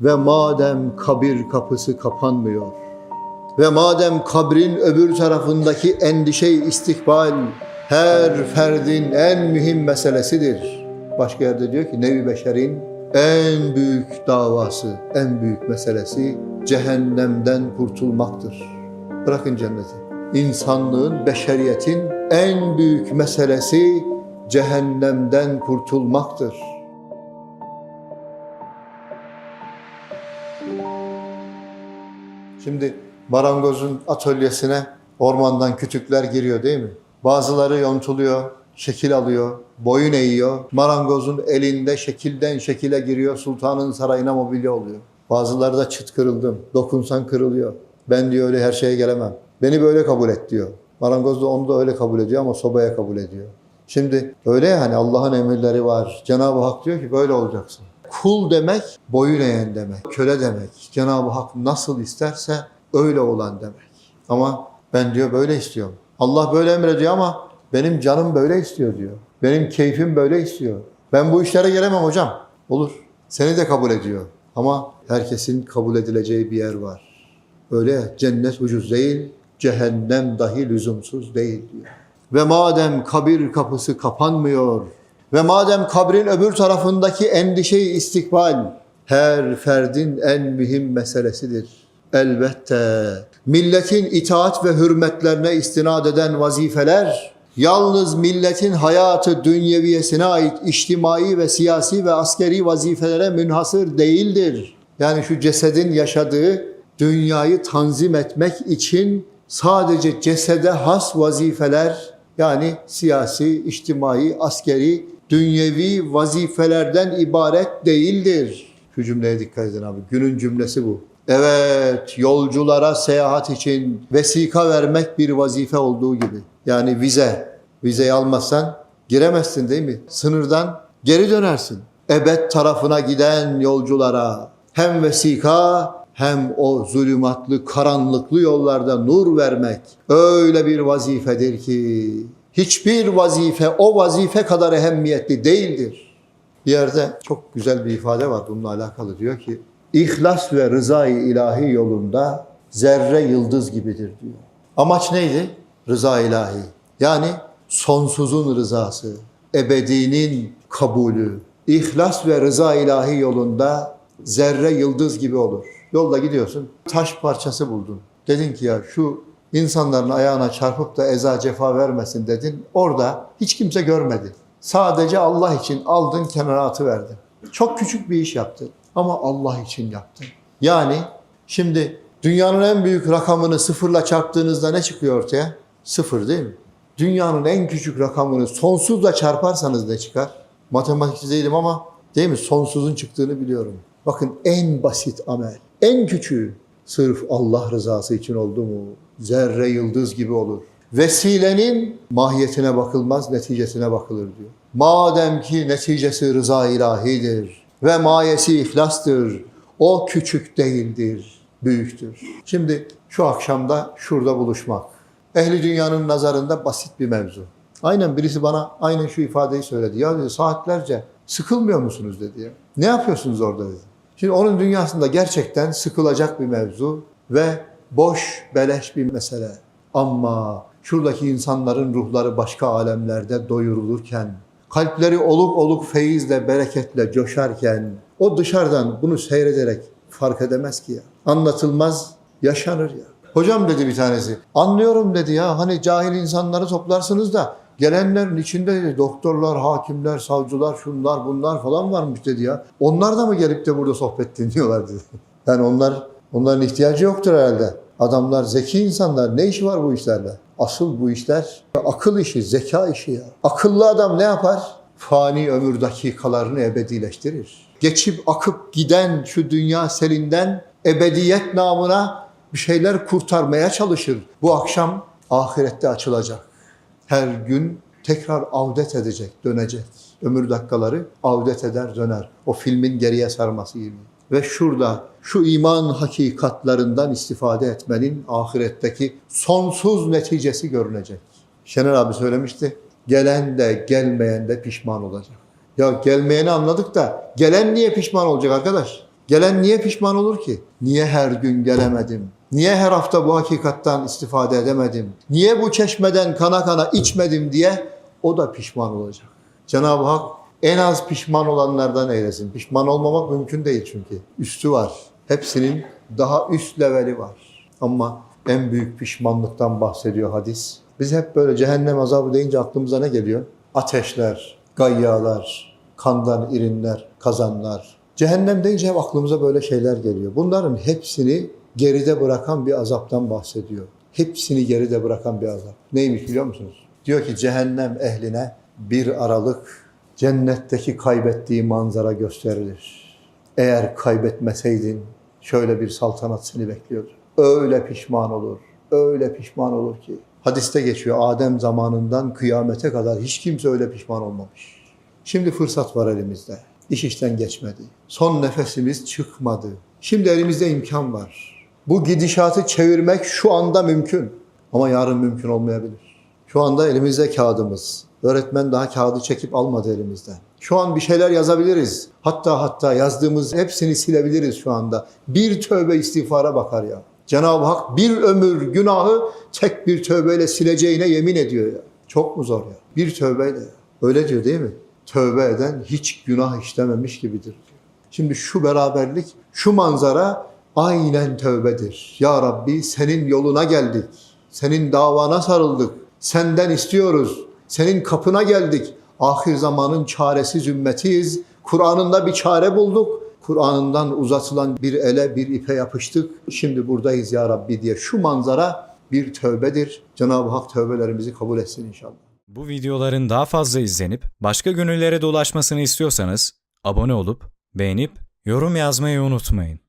Ve madem kabir kapısı kapanmıyor ve madem kabrin öbür tarafındaki endişe istikbal her ferdin en mühim meselesidir. Başka yerde diyor ki Nevi Beşer'in en büyük davası, en büyük meselesi cehennemden kurtulmaktır. Bırakın cenneti. İnsanlığın, beşeriyetin en büyük meselesi cehennemden kurtulmaktır. Şimdi marangozun atölyesine ormandan kütükler giriyor değil mi? Bazıları yontuluyor, şekil alıyor, boyun eğiyor. Marangozun elinde şekilden şekile giriyor, sultanın sarayına mobilya oluyor. Bazıları da çıt kırıldım, dokunsan kırılıyor. Ben diyor öyle her şeye gelemem. Beni böyle kabul et diyor. Marangoz da onu da öyle kabul ediyor ama sobaya kabul ediyor. Şimdi öyle ya hani Allah'ın emirleri var. Cenab-ı Hak diyor ki böyle olacaksın. Kul demek boyun eğen demek, köle demek. Cenab-ı Hak nasıl isterse öyle olan demek. Ama ben diyor böyle istiyorum. Allah böyle emrediyor ama benim canım böyle istiyor diyor. Benim keyfim böyle istiyor. Ben bu işlere gelemem hocam. Olur. Seni de kabul ediyor. Ama herkesin kabul edileceği bir yer var. Öyle cennet ucuz değil, cehennem dahi lüzumsuz değil diyor. Ve madem kabir kapısı kapanmıyor ve madem kabrin öbür tarafındaki endişeyi istikbal her ferdin en mühim meselesidir. Elbette milletin itaat ve hürmetlerine istinad eden vazifeler yalnız milletin hayatı dünyeviyesine ait içtimai ve siyasi ve askeri vazifelere münhasır değildir. Yani şu cesedin yaşadığı dünyayı tanzim etmek için sadece cesede has vazifeler yani siyasi, içtimai, askeri, dünyevi vazifelerden ibaret değildir. Şu cümleye dikkat edin abi. Günün cümlesi bu. Evet, yolculara seyahat için vesika vermek bir vazife olduğu gibi. Yani vize. Vizeyi almazsan giremezsin değil mi? Sınırdan geri dönersin. Ebed tarafına giden yolculara hem vesika hem o zulümatlı, karanlıklı yollarda nur vermek öyle bir vazifedir ki hiçbir vazife o vazife kadar ehemmiyetli değildir. Bir yerde çok güzel bir ifade var bununla alakalı. Diyor ki, İhlas ve rızayı ilahi yolunda zerre yıldız gibidir diyor. Amaç neydi? Rıza ilahi. Yani sonsuzun rızası, ebedinin kabulü. İhlas ve rıza ilahi yolunda zerre yıldız gibi olur. Yolda gidiyorsun, taş parçası buldun. Dedin ki ya şu insanların ayağına çarpıp da eza cefa vermesin dedin. Orada hiç kimse görmedi. Sadece Allah için aldın kenara atıverdin. Çok küçük bir iş yaptın ama Allah için yaptın. Yani şimdi dünyanın en büyük rakamını sıfırla çarptığınızda ne çıkıyor ortaya? Sıfır değil mi? Dünyanın en küçük rakamını sonsuzla çarparsanız ne çıkar? Matematikçi değilim ama değil mi? Sonsuzun çıktığını biliyorum. Bakın en basit amel, en küçüğü sırf Allah rızası için oldu mu zerre yıldız gibi olur. Vesilenin mahiyetine bakılmaz, neticesine bakılır diyor. Madem ki neticesi rıza ilahidir ve mayesi ihlastır, o küçük değildir, büyüktür. Şimdi şu akşamda şurada buluşmak. Ehli dünyanın nazarında basit bir mevzu. Aynen birisi bana aynen şu ifadeyi söyledi. Ya dedi saatlerce sıkılmıyor musunuz dedi ya. Ne yapıyorsunuz orada dedi. Şimdi onun dünyasında gerçekten sıkılacak bir mevzu ve boş, beleş bir mesele. Ama şuradaki insanların ruhları başka alemlerde doyurulurken, kalpleri oluk oluk feyizle, bereketle coşarken, o dışarıdan bunu seyrederek fark edemez ki ya. Anlatılmaz, yaşanır ya. Hocam dedi bir tanesi, anlıyorum dedi ya hani cahil insanları toplarsınız da gelenlerin içinde dedi, doktorlar, hakimler, savcılar, şunlar bunlar falan varmış dedi ya. Onlar da mı gelip de burada sohbet dinliyorlar dedi. Yani onlar onların ihtiyacı yoktur herhalde. Adamlar zeki insanlar. Ne işi var bu işlerle? Asıl bu işler akıl işi, zeka işi ya. Akıllı adam ne yapar? Fani ömür dakikalarını ebedileştirir. Geçip akıp giden şu dünya selinden ebediyet namına bir şeyler kurtarmaya çalışır. Bu akşam ahirette açılacak. Her gün tekrar avdet edecek, dönecek. Ömür dakikaları avdet eder, döner. O filmin geriye sarması gibi. Ve şurada şu iman hakikatlarından istifade etmenin ahiretteki sonsuz neticesi görünecek. Şener abi söylemişti. Gelen de gelmeyen de pişman olacak. Ya gelmeyeni anladık da gelen niye pişman olacak arkadaş? Gelen niye pişman olur ki? Niye her gün gelemedim? Niye her hafta bu hakikattan istifade edemedim? Niye bu çeşmeden kana kana içmedim diye o da pişman olacak. Cenab-ı Hak en az pişman olanlardan eylesin. Pişman olmamak mümkün değil çünkü. Üstü var. Hepsinin daha üst leveli var. Ama en büyük pişmanlıktan bahsediyor hadis. Biz hep böyle cehennem azabı deyince aklımıza ne geliyor? Ateşler, gayyalar, kandan irinler, kazanlar. Cehennem deyince hep aklımıza böyle şeyler geliyor. Bunların hepsini geride bırakan bir azaptan bahsediyor. Hepsini geride bırakan bir azap. Neymiş biliyor musunuz? Diyor ki cehennem ehline bir aralık cennetteki kaybettiği manzara gösterilir. Eğer kaybetmeseydin şöyle bir saltanat seni bekliyordu. Öyle pişman olur, öyle pişman olur ki. Hadiste geçiyor Adem zamanından kıyamete kadar hiç kimse öyle pişman olmamış. Şimdi fırsat var elimizde. İş işten geçmedi. Son nefesimiz çıkmadı. Şimdi elimizde imkan var. Bu gidişatı çevirmek şu anda mümkün. Ama yarın mümkün olmayabilir. Şu anda elimizde kağıdımız. Öğretmen daha kağıdı çekip almadı elimizden. Şu an bir şeyler yazabiliriz. Hatta hatta yazdığımız hepsini silebiliriz şu anda. Bir tövbe istiğfara bakar ya. Cenab-ı Hak bir ömür günahı tek bir tövbeyle sileceğine yemin ediyor ya. Çok mu zor ya? Bir tövbeyle. Öyle diyor değil mi? Tövbe eden hiç günah işlememiş gibidir. Şimdi şu beraberlik, şu manzara aynen tövbedir. Ya Rabbi senin yoluna geldik. Senin davana sarıldık. Senden istiyoruz. Senin kapına geldik. Ahir zamanın çaresiz ümmetiyiz. Kur'an'ında bir çare bulduk. Kur'an'ından uzatılan bir ele, bir ipe yapıştık. Şimdi buradayız ya Rabbi diye. Şu manzara bir tövbedir. Cenab-ı Hak tövbelerimizi kabul etsin inşallah. Bu videoların daha fazla izlenip başka gönüllere de ulaşmasını istiyorsanız abone olup beğenip yorum yazmayı unutmayın.